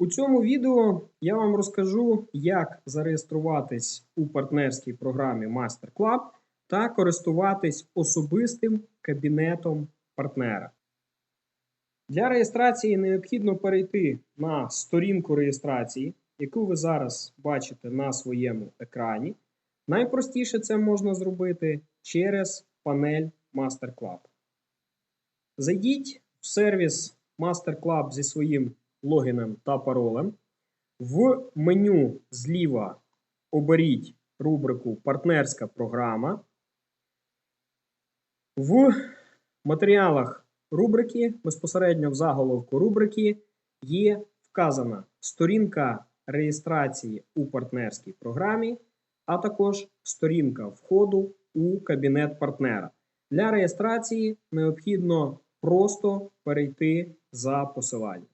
У цьому відео я вам розкажу, як зареєструватись у партнерській програмі Master Club та користуватись особистим кабінетом партнера. Для реєстрації необхідно перейти на сторінку реєстрації, яку ви зараз бачите на своєму екрані. Найпростіше це можна зробити через панель Master Club. Зайдіть в сервіс Master Club зі своїм логіном та паролем. В меню зліва оберіть рубрику Партнерська програма. В матеріалах рубрики, безпосередньо в заголовку рубрики, є вказана сторінка реєстрації у партнерській програмі, а також сторінка входу у кабінет партнера. Для реєстрації необхідно просто перейти за посиланням.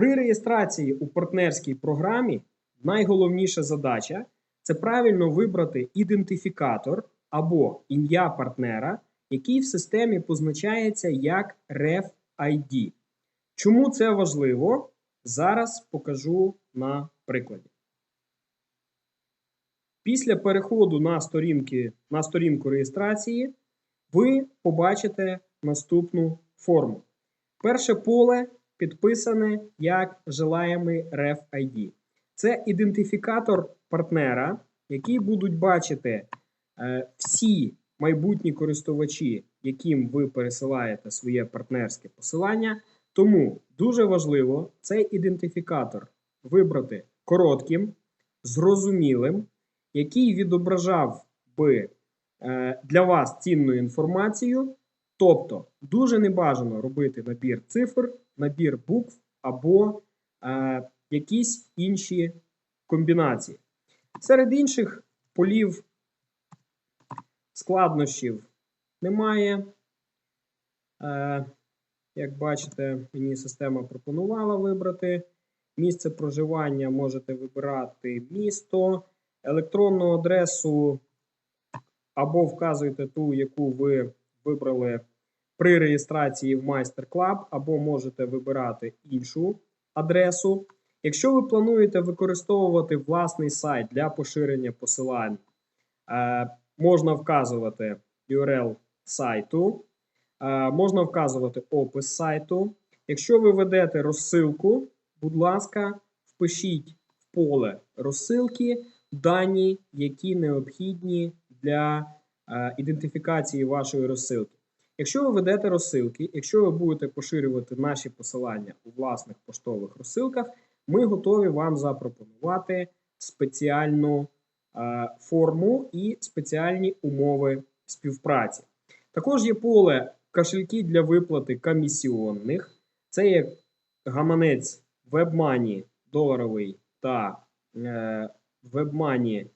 При реєстрації у партнерській програмі найголовніша задача це правильно вибрати ідентифікатор або ім'я партнера, який в системі позначається як REF-ID. Чому це важливо? Зараз покажу на прикладі. Після переходу на, сторінки, на сторінку реєстрації ви побачите наступну форму. Перше поле підписане як желаємий REF-ID. Це ідентифікатор партнера, який будуть бачити е, всі майбутні користувачі, яким ви пересилаєте своє партнерське посилання. Тому дуже важливо цей ідентифікатор вибрати коротким, зрозумілим, який відображав би е, для вас цінну інформацію. Тобто, дуже небажано робити набір цифр, набір букв або е, якісь інші комбінації. Серед інших полів складнощів немає. Е, Як бачите, мені система пропонувала вибрати. Місце проживання можете вибирати місто, електронну адресу або вказуєте ту, яку ви вибрали при реєстрації в Майстер Club, або можете вибирати іншу адресу. Якщо ви плануєте використовувати власний сайт для поширення посилань, е, можна вказувати URL сайту, е, можна вказувати опис сайту. Якщо ви ведете розсилку, будь ласка, впишіть в поле розсилки дані, які необхідні для е, ідентифікації вашої розсилки. Якщо ви ведете розсилки, якщо ви будете поширювати наші посилання у власних поштових розсилках, ми готові вам запропонувати спеціальну е, форму і спеціальні умови співпраці. Також є поле кошельки для виплати комісіонних. Це є гаманець WebMoney доларовий та е, WebMoney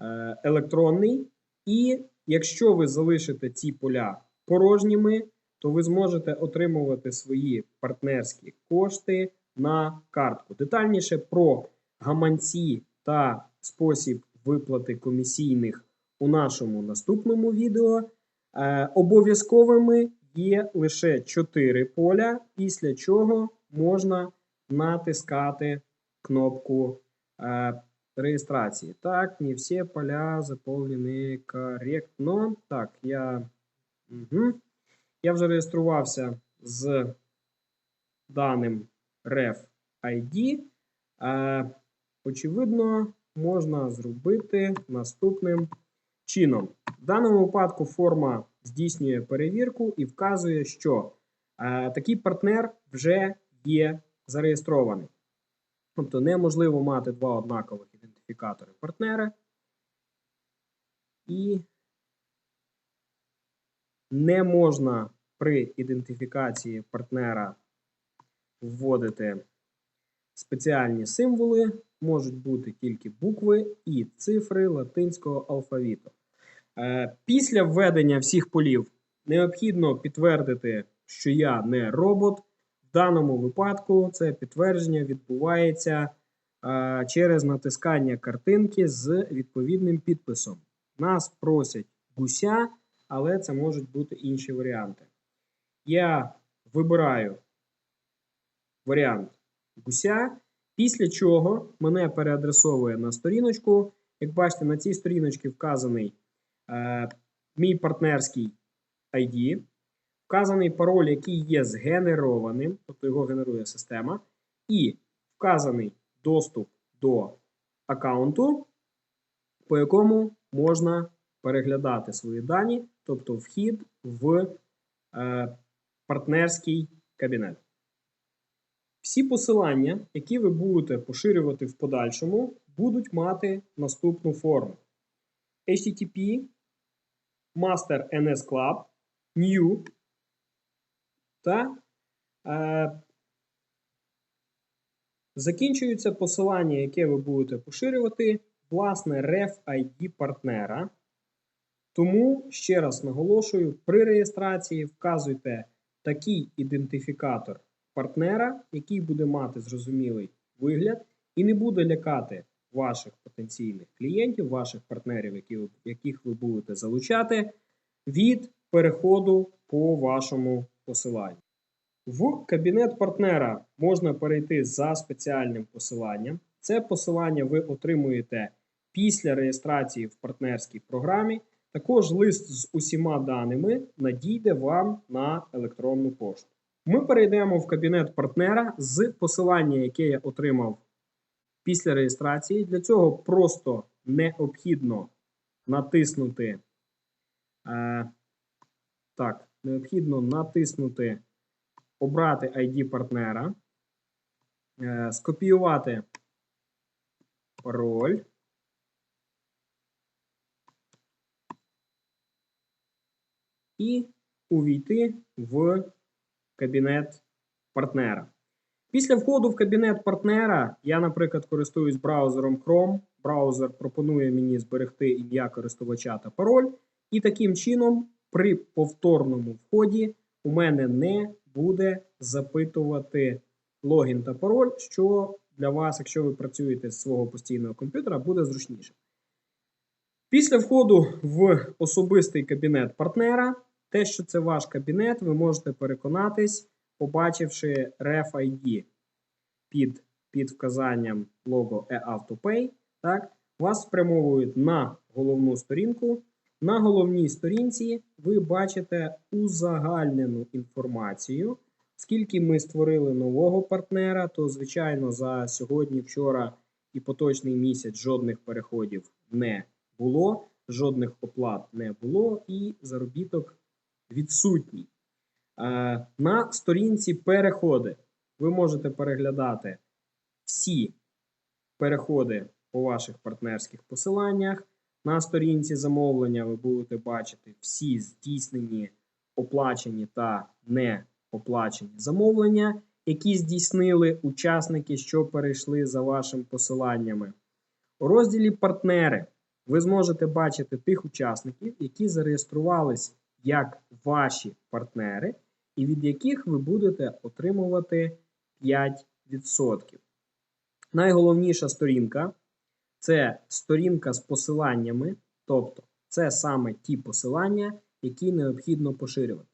е, електронний. І якщо ви залишите ці поля порожніми, то ви зможете отримувати свої партнерські кошти на картку. Детальніше про гаманці та спосіб виплати комісійних у нашому наступному відео. Е, обов'язковими є лише 4 поля, після чого можна натискати кнопку е, реєстрації. Так, не всі поля заповнені коректно. Так, я Угу. Я вже реєструвався з даним ref ID. Е, Очевидно, можна зробити наступним чином. В даному випадку форма здійснює перевірку і вказує, що е, такий партнер вже є зареєстрований. Тобто неможливо мати два однакових ідентифікатори партнера. І не можна при ідентифікації партнера вводити спеціальні символи, можуть бути тільки букви і цифри латинського алфавіту. Е, після введення всіх полів необхідно підтвердити, що я не робот. В даному випадку це підтвердження відбувається е, через натискання картинки з відповідним підписом. Нас просять гуся але це можуть бути інші варіанти. Я вибираю варіант гуся. Після чого мене переадресовує на сторіночку. Як бачите, на цій сторіночці вказаний е, мій партнерський ID, вказаний пароль, який є згенерованим, тобто його генерує система, і вказаний доступ до аккаунту, по якому можна переглядати свої дані, тобто вхід в е, партнерський кабінет. Всі посилання, які ви будете поширювати в подальшому, будуть мати наступну форму: HTTP, Master NS Club, New та е, закінчується посилання, яке ви будете поширювати, власне, ref ID партнера. Тому ще раз наголошую: при реєстрації вказуйте такий ідентифікатор партнера, який буде мати зрозумілий вигляд і не буде лякати ваших потенційних клієнтів, ваших партнерів, яких ви будете залучати, від переходу по вашому посиланню. В кабінет партнера можна перейти за спеціальним посиланням. Це посилання ви отримуєте після реєстрації в партнерській програмі. Також лист з усіма даними надійде вам на електронну пошту. Ми перейдемо в кабінет партнера з посилання, яке я отримав після реєстрації. Для цього просто необхідно натиснути. Е, так, необхідно натиснути Обрати ID партнера, е, скопіювати пароль. І увійти в кабінет партнера. Після входу в кабінет партнера я, наприклад, користуюсь браузером Chrome. Браузер пропонує мені зберегти ім'я користувача та пароль. І таким чином, при повторному вході, у мене не буде запитувати логін та пароль, що для вас, якщо ви працюєте з свого постійного комп'ютера, буде зручніше. Після входу в особистий кабінет партнера, те, що це ваш кабінет, ви можете переконатись, побачивши REF-ID під, під вказанням лого eAutoPay, так, вас спрямовують на головну сторінку. На головній сторінці ви бачите узагальнену інформацію. Скільки ми створили нового партнера, то, звичайно, за сьогодні, вчора і поточний місяць жодних переходів не було, жодних оплат не було, і заробіток відсутній. Е, На сторінці переходи ви можете переглядати всі переходи по ваших партнерських посиланнях. На сторінці замовлення ви будете бачити всі здійснені оплачені та не оплачені замовлення, які здійснили учасники, що перейшли за вашими посиланнями. У розділі Партнери ви зможете бачити тих учасників, які зареєструвались як ваші партнери, і від яких ви будете отримувати 5%. Найголовніша сторінка це сторінка з посиланнями, тобто це саме ті посилання, які необхідно поширювати.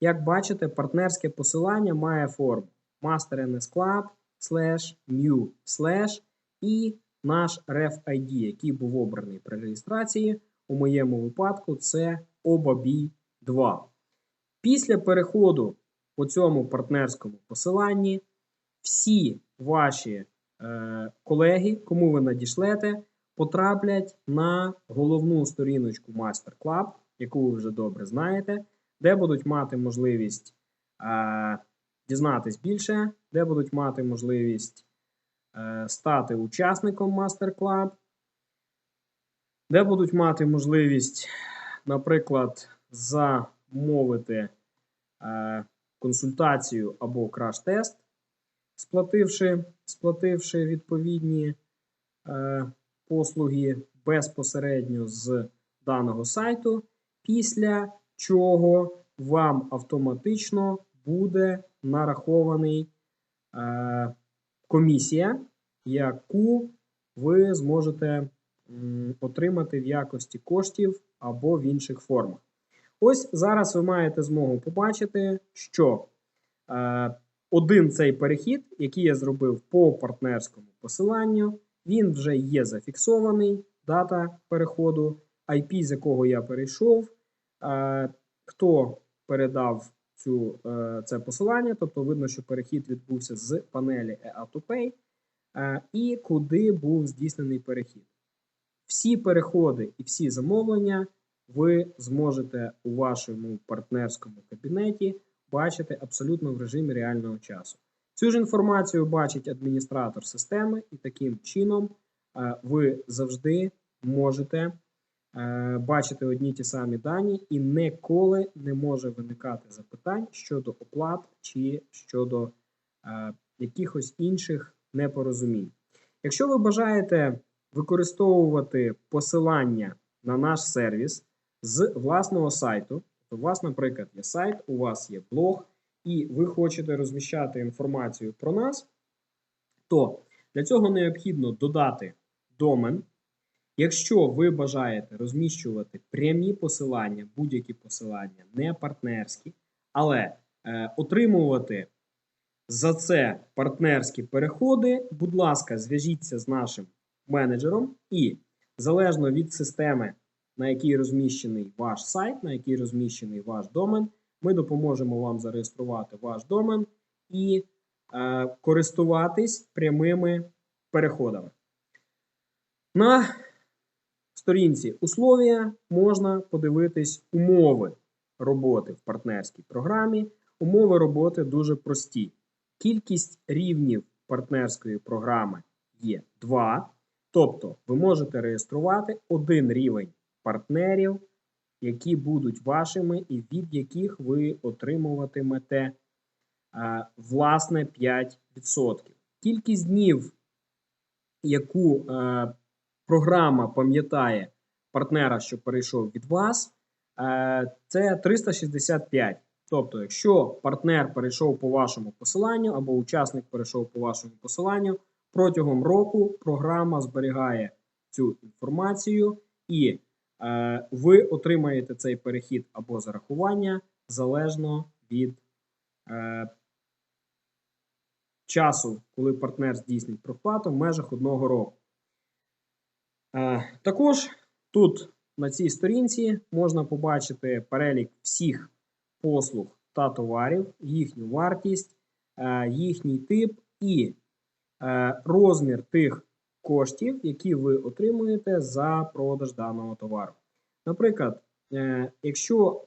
Як бачите, партнерське посилання має форму Master NS Club, slash, new, slash і наш RefID, який був обраний при реєстрації. У моєму випадку це OBABI 2. Після переходу по цьому партнерському посиланні всі ваші е, колеги, кому ви надішлете, потраплять на головну сторіночку Master Club, яку ви вже добре знаєте, де будуть мати можливість е, дізнатись більше, де будуть мати можливість е, стати учасником Master Club, де будуть мати можливість, наприклад, замовити е, консультацію або краш-тест, сплативши, сплативши відповідні е, послуги безпосередньо з даного сайту, після чого вам автоматично буде нарахований е, комісія, яку ви зможете отримати в якості коштів або в інших формах. Ось зараз ви маєте змогу побачити, що е, один цей перехід, який я зробив по партнерському посиланню, він вже є зафіксований, дата переходу, IP, з якого я перейшов, е, хто передав цю, е, це посилання, тобто видно, що перехід відбувся з панелі EA2Pay, е, і куди був здійснений перехід. Всі переходи і всі замовлення ви зможете у вашому партнерському кабінеті бачити абсолютно в режимі реального часу. Цю ж інформацію бачить адміністратор системи, і таким чином е, ви завжди можете е, бачити одні ті самі дані, і ніколи не може виникати запитань щодо оплат чи щодо е, якихось інших непорозумінь. Якщо ви бажаєте використовувати посилання на наш сервіс з власного сайту, то у вас, наприклад, є сайт, у вас є блог, і ви хочете розміщати інформацію про нас, то для цього необхідно додати домен. Якщо ви бажаєте розміщувати прямі посилання, будь-які посилання, не партнерські, але е, отримувати за це партнерські переходи, будь ласка, зв'яжіться з нашим менеджером, і залежно від системи, на якій розміщений ваш сайт, на який розміщений ваш домен, ми допоможемо вам зареєструвати ваш домен і е, користуватись прямими переходами. На сторінці условія можна подивитись умови роботи в партнерській програмі. Умови роботи дуже прості. Кількість рівнів партнерської програми є 2. Тобто ви можете реєструвати один рівень партнерів, які будуть вашими, і від яких ви отримуватимете власне 5%. Кількість днів, яку програма пам'ятає партнера, що перейшов від вас, це 365. Тобто, якщо партнер перейшов по вашому посиланню або учасник перейшов по вашому посиланню, протягом року програма зберігає цю інформацію, і ви отримаєте цей перехід або зарахування залежно від е, часу, коли партнер здійснить проплату в межах одного року. Е, також тут на цій сторінці можна побачити перелік всіх послуг та товарів, їхню вартість, е, їхній тип і Е, розмір тих коштів, які ви отримуєте за продаж даного товару. Наприклад, е, якщо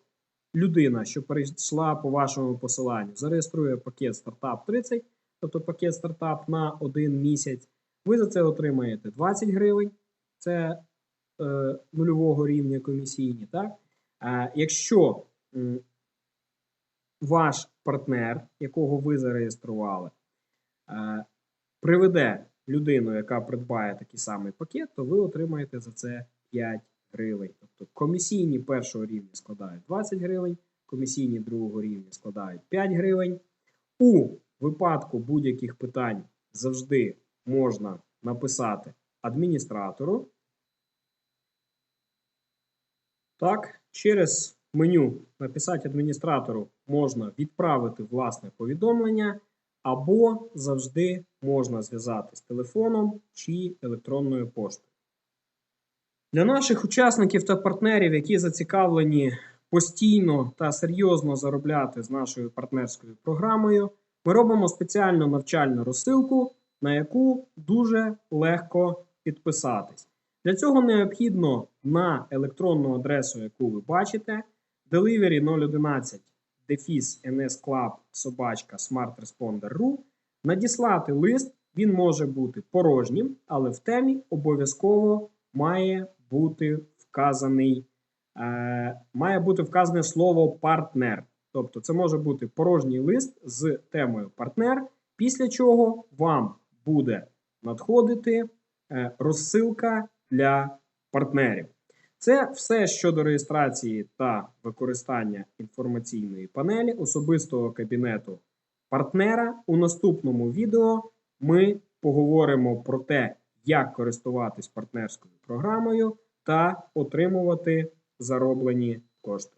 людина, що перейшла по вашому посиланню, зареєструє пакет стартап 30, тобто пакет стартап на один місяць, ви за це отримаєте 20 гривень, це е, нульового рівня комісійні. Так? Е, якщо ваш партнер, якого ви зареєстрували, приведе людину, яка придбає такий самий пакет, то ви отримаєте за це 5 гривень. Тобто комісійні першого рівня складають 20 гривень, комісійні другого рівня складають 5 гривень. У випадку будь-яких питань завжди можна написати адміністратору. Так, через меню написати адміністратору можна відправити власне повідомлення або завжди можна зв'язатись телефоном чи електронною поштою. Для наших учасників та партнерів, які зацікавлені постійно та серйозно заробляти з нашою партнерською програмою, ми робимо спеціальну навчальну розсилку, на яку дуже легко підписатись. Для цього необхідно на електронну адресу, яку ви бачите, delivery 011 дефіс nsclub собачка smartresponder.ru надіслати лист, він може бути порожнім, але в темі обов'язково має бути вказаний, е, має бути вказане слово партнер. Тобто, це може бути порожній лист з темою партнер, після чого вам буде надходити е, розсилка для партнерів. Це все щодо реєстрації та використання інформаційної панелі особистого кабінету партнера. У наступному відео ми поговоримо про те, як користуватись партнерською програмою та отримувати зароблені кошти.